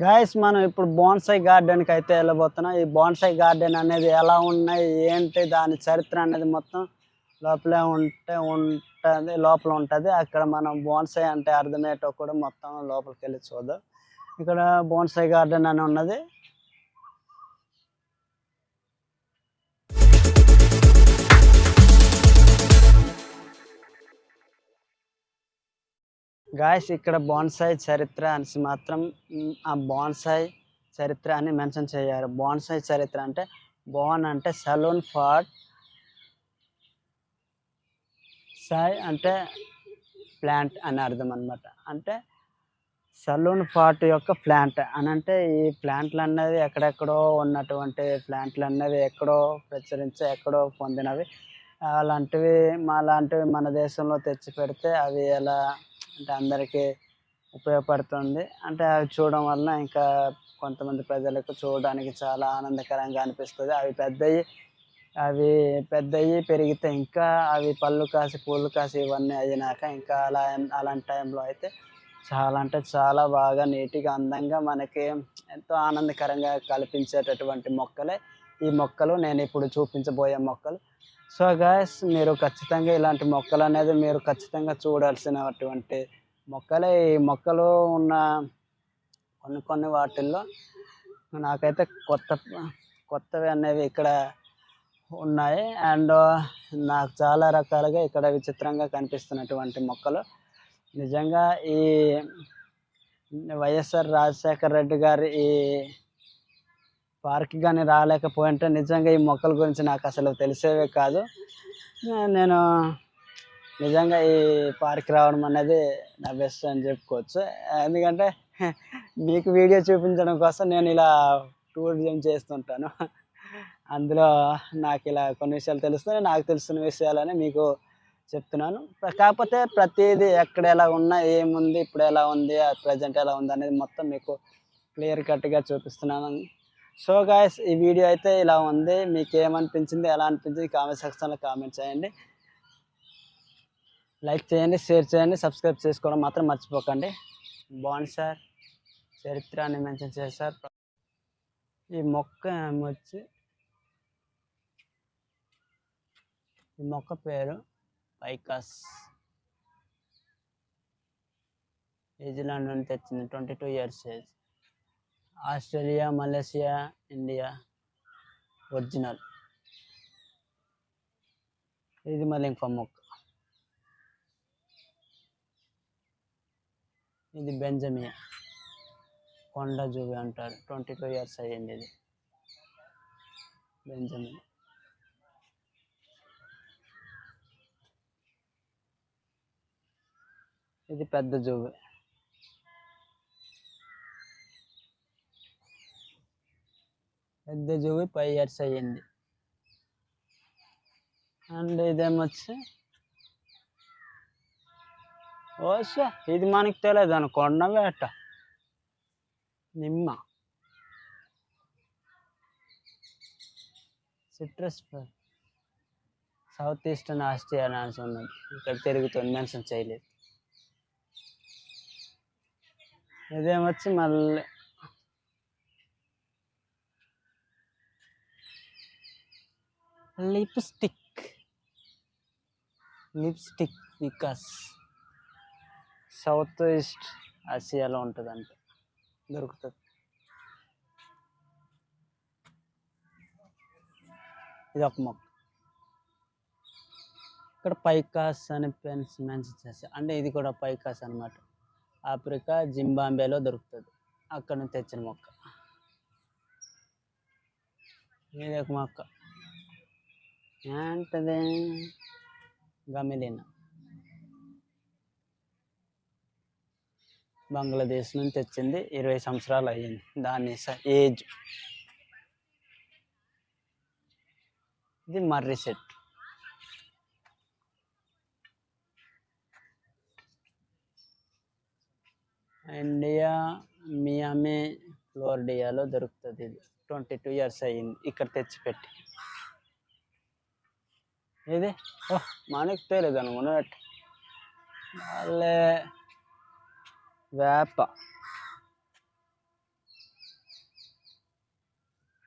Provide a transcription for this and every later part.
Guys మనం ఇప్పుడు bonsai గార్డెన్కి అయితే వెళ్ళబోతున్నాం. ఈ బాన్సాయి గార్డెన్ అనేది ఎలా ఉన్నాయి? ఏంటి? దాని చరిత్ర అనేది మొత్తం లోపలే ఉంటే ఉంటుంది లోపల ఉంటుంది. అక్కడ మనం బోన్సాయి అంటే అర్థమయ్యేటో కూడా మొత్తం లోపలికి వెళ్ళి చూద్దాం. ఇక్కడ బోన్సాయి గార్డెన్ అని ఉన్నది. గాయస్ ఇక్కడ బోన్సాయి చరిత్ర అనేసి మాత్రం ఆ బాన్సాయ్ చరిత్ర అని మెన్షన్ చేయారు. బాన్సాయ్ చరిత్ర అంటే బోన్ అంటే సలూన్ ఫాట్ సాయ్ అంటే ప్లాంట్ అని అర్థం అనమాట అంటే సలూన్ ఫార్ట్ యొక్క ప్లాంట్ అని అంటే ఈ ప్లాంట్లు అన్నది ఎక్కడెక్కడో ఉన్నటువంటి ప్లాంట్లు అన్నది ఎక్కడో ప్రచురించి ఎక్కడో పొందినవి. అలాంటివి మా లాంటివి మన దేశంలో తెచ్చి పెడితే అవి ఎలా అంటే అందరికీ ఉపయోగపడుతుంది. అంటే అవి చూడడం వలన ఇంకా కొంతమంది ప్రజలకు చూడడానికి చాలా ఆనందకరంగా అనిపిస్తుంది. అవి పెద్దవి అవి పెద్దవి పెరిగితే ఇంకా అవి పళ్ళు కాసి పూలు కాసి ఇవన్నీ అయినాక ఇంకా అలా అలాంటి టైంలో అయితే చాలా అంటే చాలా బాగా నీట్గా అందంగా మనకి ఎంతో ఆనందకరంగా కల్పించేటటువంటి మొక్కలే. ఈ మొక్కలు నేను ఇప్పుడు చూపించబోయే మొక్కలు. సో గాయస్ మీరు ఖచ్చితంగా ఇలాంటి మొక్కలు అనేది మీరు ఖచ్చితంగా చూడాల్సినటువంటి మొక్కలే. ఈ మొక్కలు ఉన్న కొన్ని కొన్ని వాటిల్లో నాకైతే కొత్త కొత్తవి అనేవి ఇక్కడ ఉన్నాయి. అండ్ uh, నాకు చాలా రకాలుగా ఇక్కడ విచిత్రంగా కనిపిస్తున్నటువంటి మొక్కలు. నిజంగా ఈ వైఎస్ఆర్ రాజశేఖర రెడ్డి గారి ఈ పార్క్ కానీ రాలేకపోయింటే నిజంగా ఈ మొక్కల గురించి నాకు అసలు తెలిసేవే కాదు. నేను నిజంగా ఈ పార్క్ రావడం అనేది నా బెస్ట్ అని చెప్పుకోవచ్చు. ఎందుకంటే మీకు వీడియో చూపించడం కోసం నేను ఇలా టూరిజం చేస్తుంటాను. అందులో నాకు ఇలా కొన్ని విషయాలు తెలుస్తున్నాయి నాకు తెలుస్తున్న విషయాలని మీకు చెప్తున్నాను. కాకపోతే ప్రతిదీ ఎక్కడ ఎలా ఉన్నా ఏముంది ఇప్పుడు ఎలా ఉంది ప్రజెంట్ ఎలా ఉంది అనేది మొత్తం మీకు క్లియర్ కట్గా చూపిస్తున్నాను. సో గాయస్ ఈ వీడియో అయితే ఇలా ఉంది. మీకు ఏమనిపించింది ఎలా అనిపించింది? కామెంట్ సెక్షన్లో కామెంట్ చేయండి. లైక్ చేయండి షేర్ చేయండి సబ్స్క్రైబ్ చేసుకోవడం మాత్రం మర్చిపోకండి. బాగుంది సార్. చరిత్రాన్ని మెన్షన్ చేశారు. ఈ మొక్క వచ్చి ఈ మొక్క పేరు పైకాస్. న్యూజిలాండ్ నుండి తెచ్చింది twenty two years age Australia Malaysia India original. ఇది మలింఫ మొక్క ఇది బెంజమియా కొండ జూవి అంటారు. ట్వంటీ టూ ఇయర్స్ అయ్యింది ఇది. బెంజమియా ఇది పెద్ద జూబి పెద్ద జూవి ఫైవ్ ఇయర్స్ అయ్యింది. అండ్ ఇదేమొచ్చి ఓసే ఇది మనకి తెలియదు అనుకోండి వేట నిమ్మ. సిట్రస్ సౌత్ ఈస్టర్న్ ఆస్ట్రియా అని ఉన్నది. ఇక్కడ తిరుగుతుంది మెన్షన్ చేయలేదు. ఇదేమొచ్చి మళ్ళీ lipstick. Lipstick ficus. South East ఆసియాలో ఉంటుందంట. దొరుకుతుంది. ఇది ఒక మొక్క. ఇక్కడ పైకాస్ అని పెన్స్ మెన్షన్ చేస్తారు అంటే ఇది కూడా పైకాస్ అనమాట ఆఫ్రికా జింబాంబేలో దొరుకుతుంది. అక్కడ నుంచి తెచ్చిన మొక్క. ఇది ఒక మొక్క. ఏంటది? గమిలిన. బంగ్లాదేశ్ నుంచి తెచ్చింది ఇరవై సంవత్సరాలు అయ్యింది. దాని ఏజ్. ఇది మర్రి సెట్. ఇండియా మియామి ఫ్లోరిడియాలో దొరుకుతుంది ఇది. ట్వంటీ టూ ఇయర్స్ అయ్యింది. ఇక్కడ తెచ్చిపెట్టి. ఇది ఓ మనకి తెలియదు అనుకున్నట్టు మళ్ళీ వేప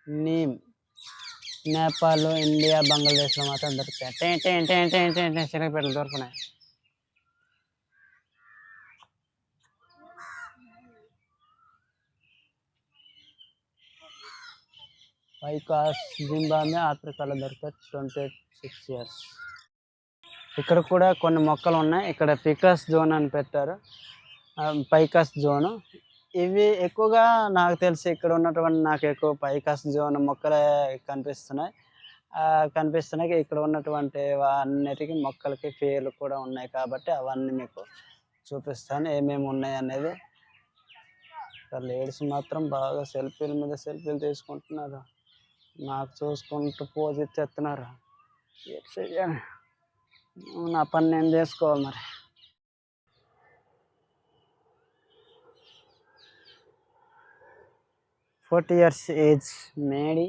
నీమ్ నేపాల్ ఇండియా బంగ్లాదేశ్లో మాత్రం దొరుకుతాయి అంటే అంటే అంటే అంటే అంటే శనగపేటలు దొరుకుతున్నాయి వైకాస్ జింబాబ్వే ఆఫ్రికాలో దొరికే ట్వంటీ సిక్స్ ఇయర్స్. ఇక్కడ కూడా కొన్ని మొక్కలు ఉన్నాయి. ఇక్కడ పికాస్ జోన్ అని పెట్టారు. Ficus zone. ఇవి ఎక్కువగా నాకు తెలిసి ఇక్కడ ఉన్నటువంటి నాకు ఎక్కువ పైకాస్ జోన్ మొక్కలే కనిపిస్తున్నాయి. కనిపిస్తున్నాయి. ఇక్కడ ఉన్నటువంటి అన్నిటికీ మొక్కలకి పేర్లు కూడా ఉన్నాయి కాబట్టి అవన్నీ మీకు చూపిస్తాను. ఏమేమి ఉన్నాయి అనేది. లేడీస్ మాత్రం బాగా సెల్ఫీల మీద సెల్ఫీలు తీసుకుంటున్నారు. చూసుకుంటూ పోజ్ ఇచ్చేస్తున్నారు ఏం చెయ్యాలి? నా పని నేను చేసుకోవాలి మరి ఫోర్టీ ఇయర్స్ ఏజ్ మేడి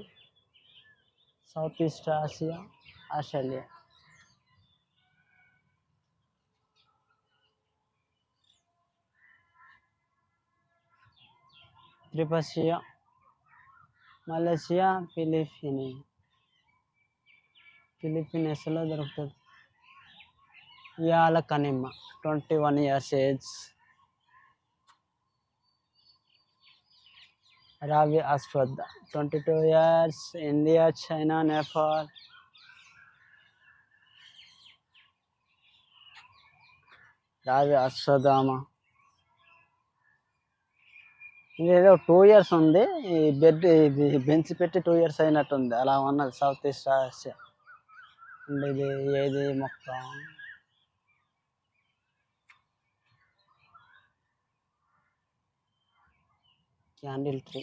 సౌత్ ఈస్ట్ ఆసియా ఆస్ట్రేలియా త్రిపసియా మలేషియా ఫిలిపిని ఫిలిపినెస్లో దొరుకుతుంది ఇయాల కనిమ్మ ట్వంటీ వన్ ఇయర్స్ ఏజ్ రావి అశ్వద్ధ twenty two years India China Nepal రావి అశ్వధామ ఇదేదో టూ ఇయర్స్ ఉంది. ఈ బెడ్ ఇది బెంచ్ పెట్టి టూ ఇయర్స్ అయినట్టుంది. అలా ఉన్నది సౌత్ ఈస్ట్ ఆసియా అండ్ ఇది ఏది మొక్క క్యాండిల్ ట్రీ.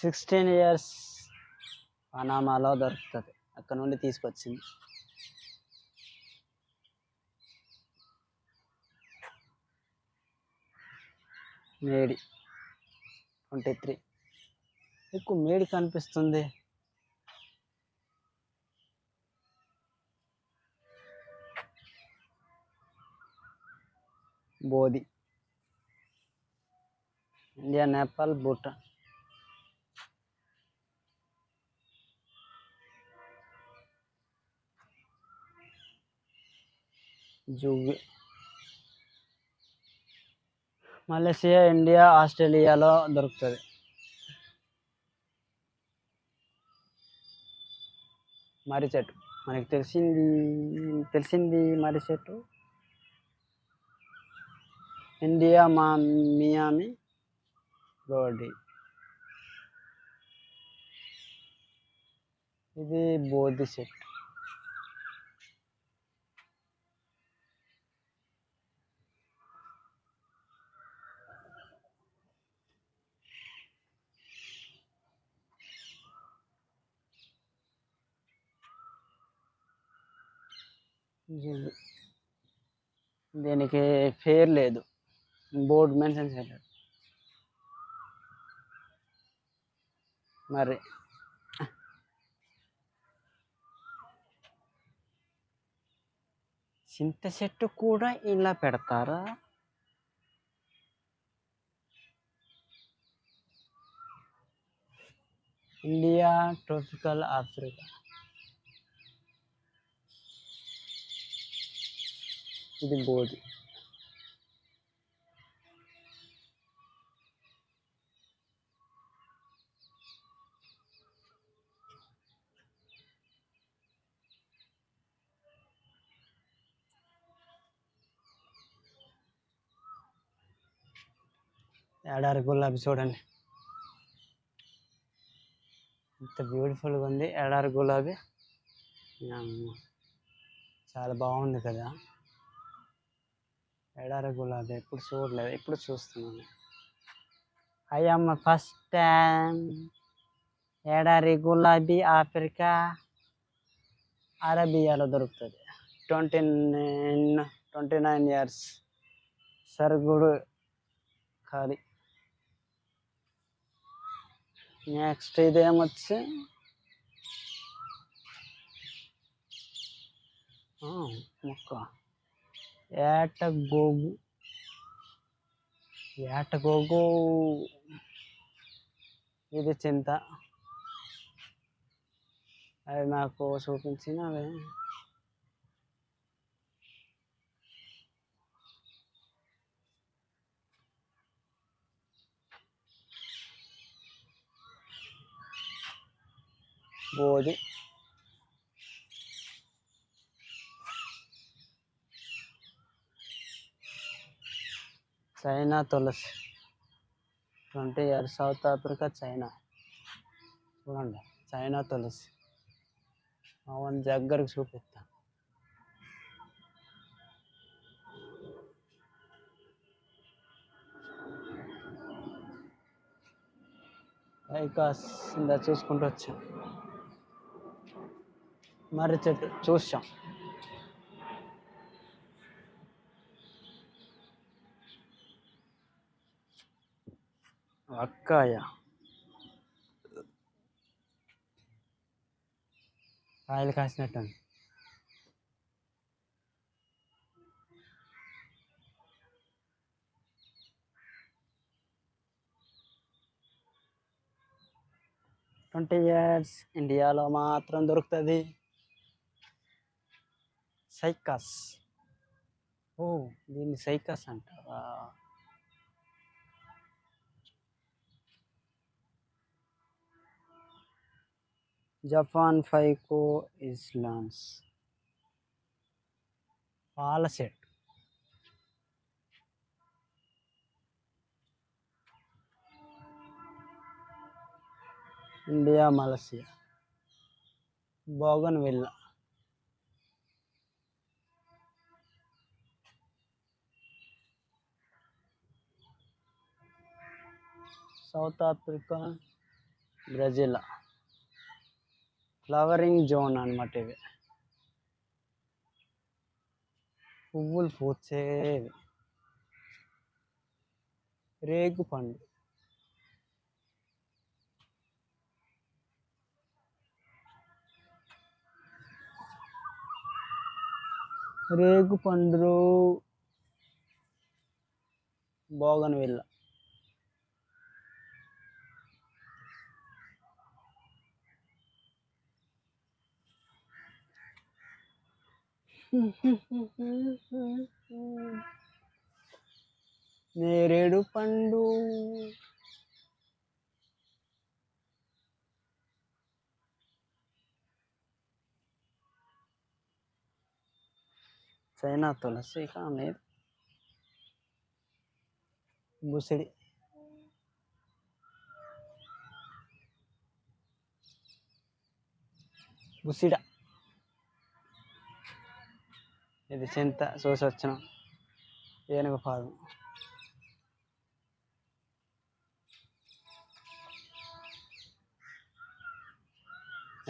సిక్స్టీన్ ఇయర్స్ పనామాలో దొరుకుతుంది. అక్కడ నుండి తీసుకొచ్చింది. మేడి. Twenty three. ఎక్కువ మేడి కనిపిస్తుంది. బోధి. ఇండియా నేపాల్ భూటాన్. జువ్వి. మలేషియా ఇండియా ఆస్ట్రేలియాలో దొరుకుతుంది. మర్రి చెట్టు. మనకి తెలిసింది తెలిసింది మర్రి చెట్టు. ఇండియా మా మియామి రోడ్డి. ఇది బోధి చెట్టు. దీనికి పేరు లేదు. బోర్డు మెన్షన్ చేయలేదు. మరి చింత చెట్టు కూడా ఇలా పెడతారా? India tropical Africa. ఇది బోధి ఎడారి గులాబీ చూడండి ఎంత బ్యూటిఫుల్గా ఉంది ఎడారి గులాబీ. చాలా బాగుంది కదా. ఎడారి గులాబీ ఎప్పుడు చూడలేదు ఎప్పుడు చూస్తున్నాను. అయ్యమ్మ ఫస్ట్ టైం ఎడారి గులాబీ ఆఫ్రికా అరబియాలో దొరుకుతుంది. Twenty nine twenty nine years సరుగుడు ఖాళీ. నెక్స్ట్ ఇదేమొచ్చి మొక్క. ఏటగోగు ఏటగోగు ఇది చింత. అది నాకు చూపించినవి బోధి చైనా తులసి. Twenty year South Africa China. చూడండి చైనా తులసి. అవన్నీ దగ్గరకు చూపిస్తా. ఐకాస్ ఇందా చూసుకుంటూ వచ్చాం. మర్రి చెట్టు చూసాం. అక్కాయ కాయలు కాసినట్టు ట్వంటీ ఇయర్స్ ఇండియాలో మాత్రం దొరుకుతుంది. సైకాస్. ఓ దీన్ని సైకాస్ అంటారా జపాన్ ఫైకో ఇస్లాన్స్ పాల set India Malaysia bougainvillea South Africa Brazil flowering zone అనమాట ఇవి. పువ్వులు పూచేవి. రేగు పండు. రేగు పండు బోగన్ విల్ల. నేరేడు పండు చైనా తులసి కానీ ముసిడి ముసిడ ఇది చింత చూసి వచ్చిన ఏనుగు పాదం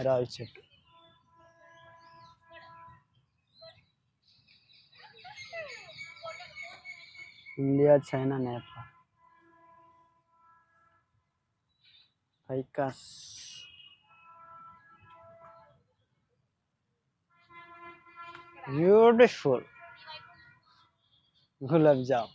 రావి చెట్టు. India China Nepal. Ficus. beautiful gulab jam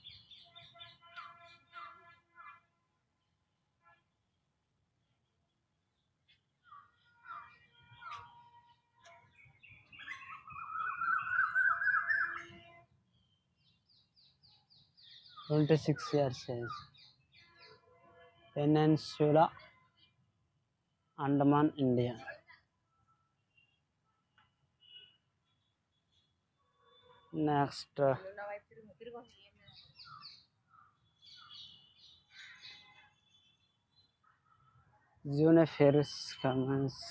Twenty six years age. Peninsula, Andaman, India. India next juniperus communis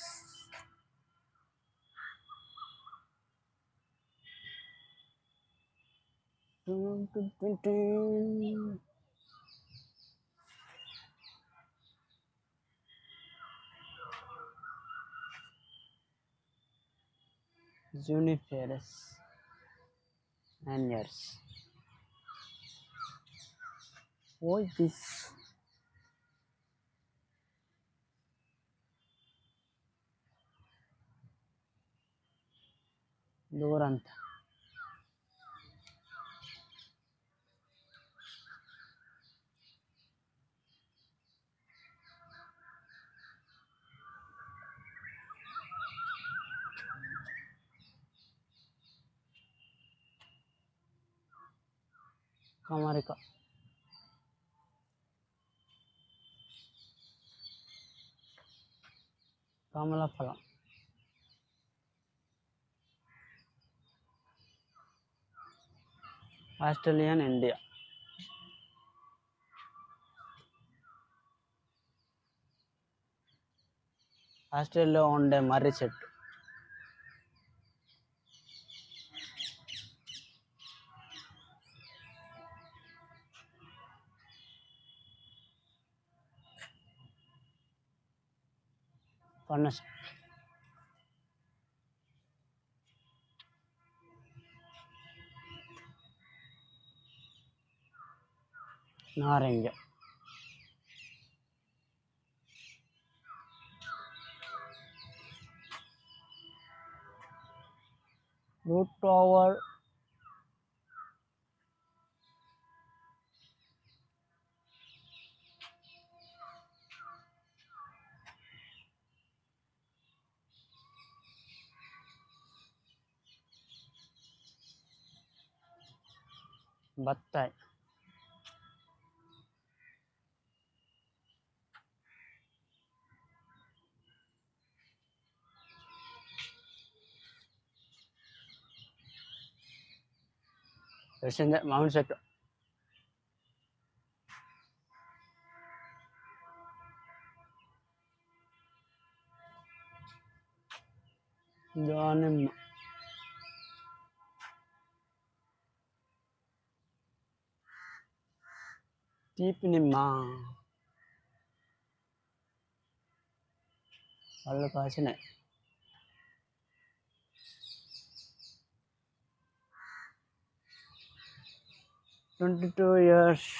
Juniferous Nine years. What is this? Doranta. కమరిక. కమల ఫలం. Australian India. ఆస్ట్రేలియాలో ఉండే మర్రి చెట్టు. करना चाहिए നാരങ്ങ root over బత్తాయి తెలిసిందే మామిడి చెట్టు దానిమ్మ తీపి నిమ్మ పళ్ళు కాసినాయి ట్వంటీ టూ ఇయర్స్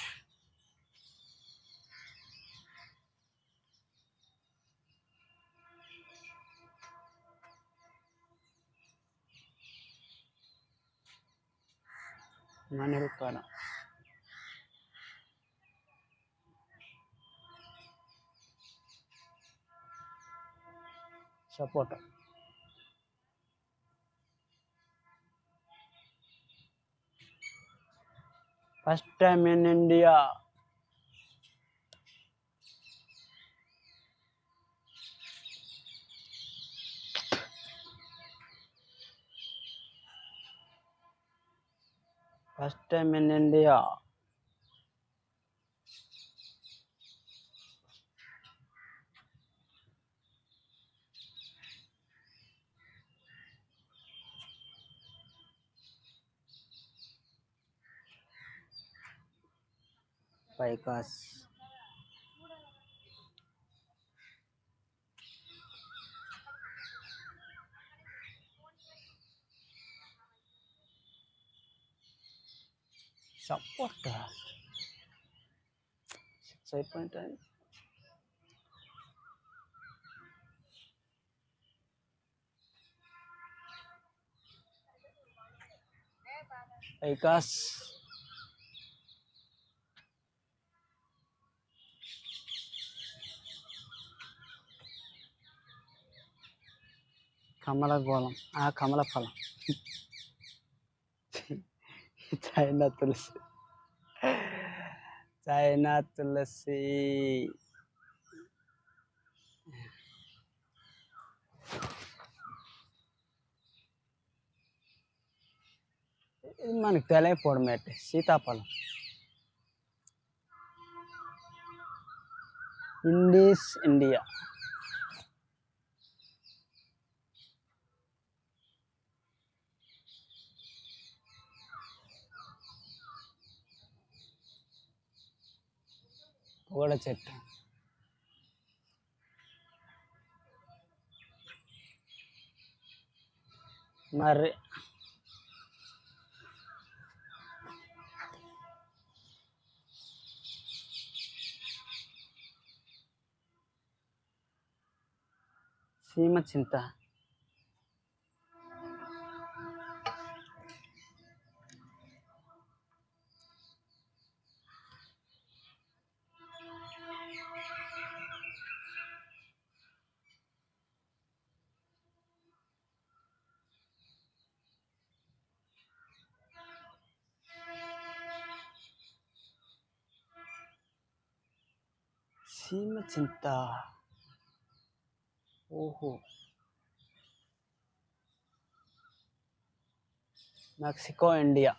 మణిపాల సపోటా first time in India first time in India ficus support six అయిపోయింటాయి ficus కమల గోళం ఆ కమల ఫలం చైనా తులసి. చైనా తులసి. ఇది మనకు తెలియకపోవడం ఏంటి సీతాఫలం. Indies India. పూల చెట్టు మరి సీమ చింత చింత ఓహో. Mexico India.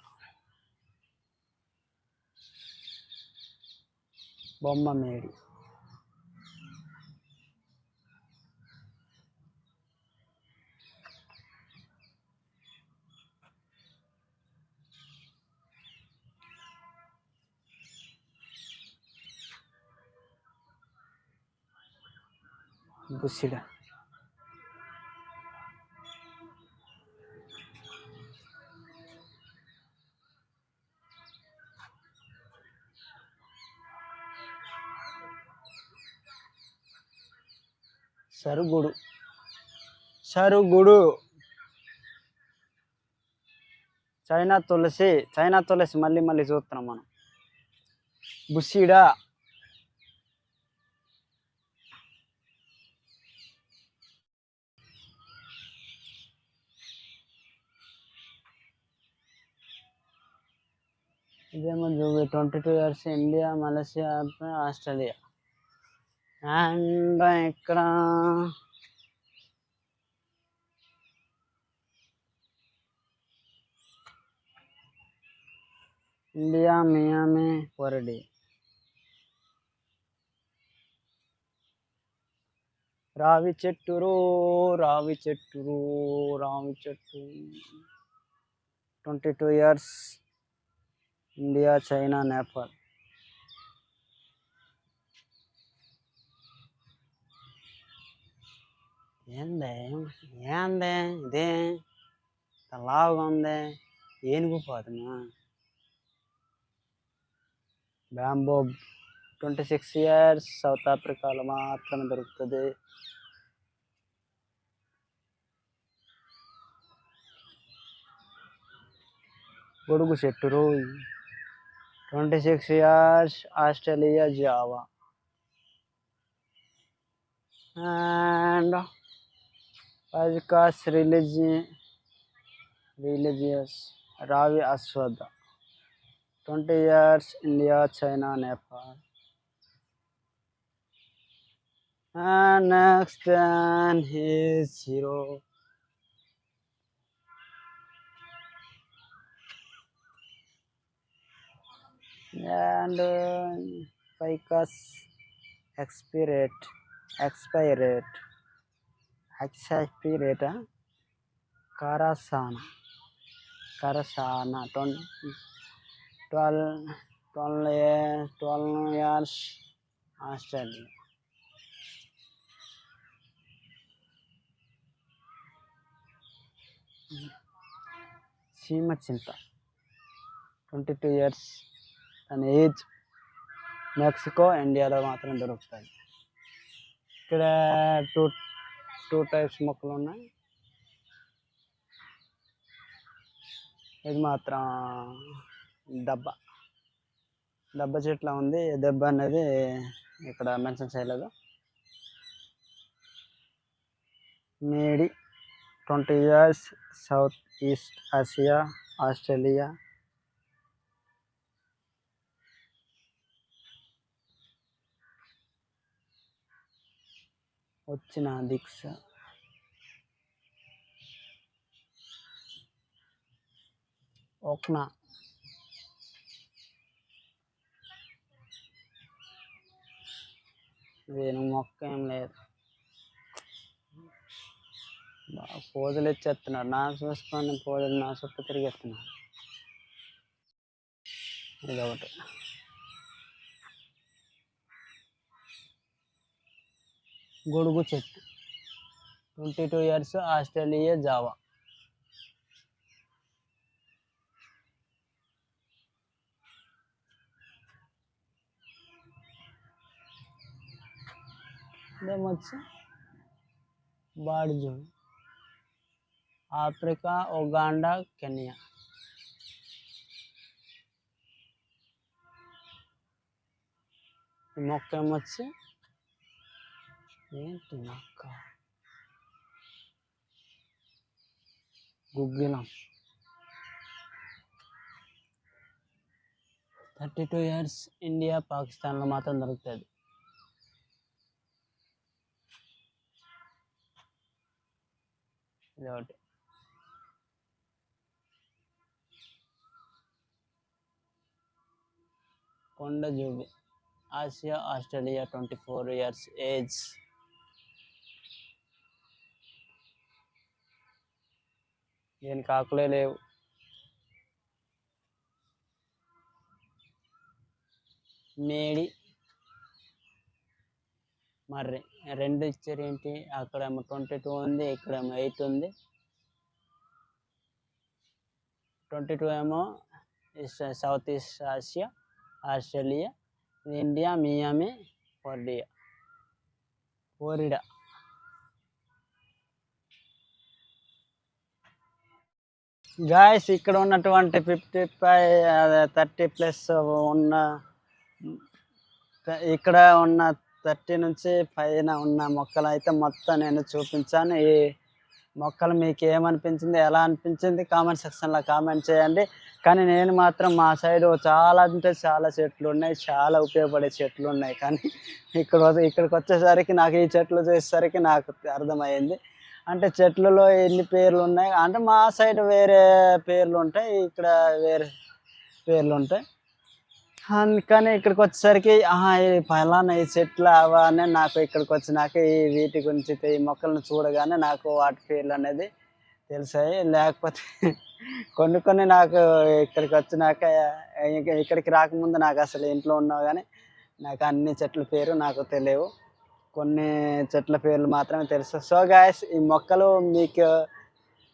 బొమ్మ మేడి. బుసిడ సరుగుడు సరుగుడు చైనా తులసి చైనా తులసి మళ్ళీ మళ్ళీ చూస్తున్నాం మనం బుసిడా ఇదేమో జూబీ twenty two years India Malaysia Australia and ఇక్కడ ఇండియా మియామి పొరడి రావి చెట్టురో రావి చెట్టురో రావి చెట్టు. Twenty two years India China Nepal ఏందే? ఏందే? ఇదే? ఇంత లావుగా ఉంది? ఏనుగు పోతున్నా bamboo twenty six years South ఆఫ్రికాలో మాత్రమే దొరుకుతుంది. గొడుగు చెట్టు twenty six years Australia Java and ficus రిలీజి religious రావి అశ్వథ twenty years India China Nepal and next and he's హీరో and uh, ficus expirate expirate expirate uh, karasana karasana 20, 12 12 years 12 years australia సీమ చింత twenty two years and age Mexico ఇండియాలో మాత్రం దొరుకుతాయి. ఇక్కడ two two types మొక్కలు ఉన్నాయి. ఇది మాత్రం దెబ్బ. దెబ్బ చెట్ల ఉంది. దెబ్బ అనేది ఇక్కడ మెన్షన్ చేయలేదు. మేడి twenty years South East Asia Australia వచ్చిన దీక్ష ఓక్నా. నేను మొక్క ఏం లేదు. బాగా పోజులు ఇచ్చేస్తున్నారు. నా చూసుకొని పోజులు నా చుట్టూ తిరిగేస్తున్నారు. ఇదొకటి. గొడుగు చెట్టు twenty two years Australia Java ఇదేమొచ్చి బాడ్జు ఆఫ్రికా ఉగాండా కెనియా ఈ మొక్క ఏమొచ్చి ఏంటి మొక్క గుగ్గిలం థర్టీ టూ ఇయర్స్ ఇండియా పాకిస్తాన్లో మాత్రం దొరుకుతుంది. ఇది కొండ జూబి. Asia Australia twenty four years age. దీనికి ఆకులే లేవు. మేడి మర్రి రెండు ఇచ్చారు ఏంటి? అక్కడేమో ట్వంటీ టూ ఉంది ఇక్కడేమో ఎయిట్ ఉంది. ట్వంటీ టూ ఏమో east South East Asia Australia India Miami Florida Florida guys ఇక్కడ ఉన్నటువంటి ఫిఫ్టీ ఫైవ్ థర్టీ ప్లస్ ఉన్న ఇక్కడ ఉన్న థర్టీ నుంచి పైన ఉన్న మొక్కలు అయితే మొత్తం నేను చూపించాను. ఈ మొక్కలు మీకు ఏమనిపించింది ఎలా అనిపించింది కామెంట్ సెక్షన్లో కామెంట్ చేయండి. కానీ నేను మాత్రం మా సైడ్ చాలా అంటే చాలా చెట్లు ఉన్నాయి చాలా ఉపయోగపడే చెట్లు ఉన్నాయి. కానీ ఇక్కడ ఇక్కడికి వచ్చేసరికి నాకు ఈ చెట్లు చూసేసరికి నాకు అర్థమైంది. అంటే చెట్లలో ఎన్ని పేర్లు ఉన్నాయి అంటే మా సైడ్ వేరే పేర్లు ఉంటాయి ఇక్కడ వేరే పేర్లు ఉంటాయి అందుకని ఇక్కడికి వచ్చేసరికి ఆహా, ఈ ఫలానా ఈ చెట్లు అవన్నీ అని నాకు ఇక్కడికి వచ్చినాక ఈ వీటి గురించి ఈ మొక్కలను చూడగానే నాకు వాటి పేర్లు అనేది తెలిసాయి. లేకపోతే కొన్ని కొన్ని నాకు ఇక్కడికి వచ్చినాక ఇక్కడికి రాకముందు నాకు అసలు ఇంట్లో ఉన్నావు కానీ నాకు అన్ని చెట్ల పేరు నాకు తెలియవు. కొన్ని చెట్ల పేర్లు మాత్రమే తెలుసు. సో గాయస్ ఈ మొక్కలు మీకు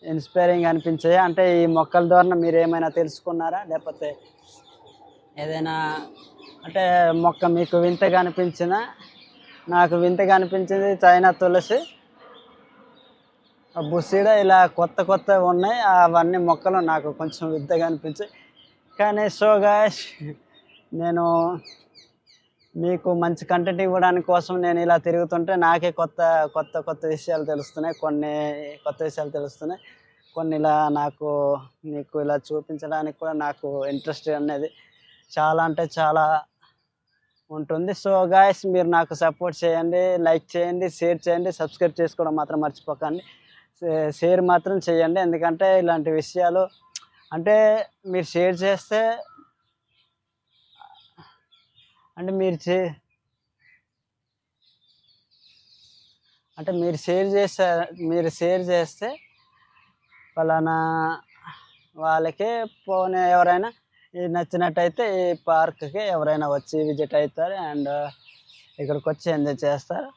ఇన్స్పైరింగ్ అనిపించాయి? అంటే ఈ మొక్కల ద్వారా మీరు ఏమైనా తెలుసుకున్నారా? లేకపోతే ఏదైనా అంటే మొక్క మీకు వింతగా అనిపించిన నాకు వింతగా అనిపించింది చైనా తులసి. బుసిడ ఇలా కొత్త కొత్త ఉన్నాయి. అవన్నీ మొక్కలు నాకు కొంచెం వింతగా అనిపించాయి. కానీ సో గాయస్ నేను మీకు మంచి కంటెంట్ ఇవ్వడానికి కోసం నేను ఇలా తిరుగుతుంటే నాకే కొత్త కొత్త కొత్త విషయాలు తెలుస్తున్నాయి. కొన్ని కొత్త విషయాలు తెలుస్తున్నాయి. కొన్ని ఇలా నాకు మీకు ఇలా చూపించడానికి కూడా నాకు ఇంట్రెస్ట్ అనేది చాలా అంటే చాలా ఉంటుంది. సో గాయస్ మీరు నాకు సపోర్ట్ చేయండి లైక్ చేయండి షేర్ చేయండి సబ్స్క్రైబ్ చేసుకోవడం మాత్రం మర్చిపోకండి. షేర్ మాత్రం చేయండి. ఎందుకంటే ఇలాంటి విషయాలు అంటే మీరు షేర్ చేస్తే అంటే మీరు చే అంటే మీరు షేర్ చేస్తే మీరు షేర్ చేస్తే ఫలానా వాళ్ళకి పోనీ ఎవరైనా నచ్చినట్టయితే ఈ పార్క్కి ఎవరైనా వచ్చి విజిట్ అవుతారు అండ్ ఇక్కడికి వచ్చి ఎంజాయ్ చేస్తారు.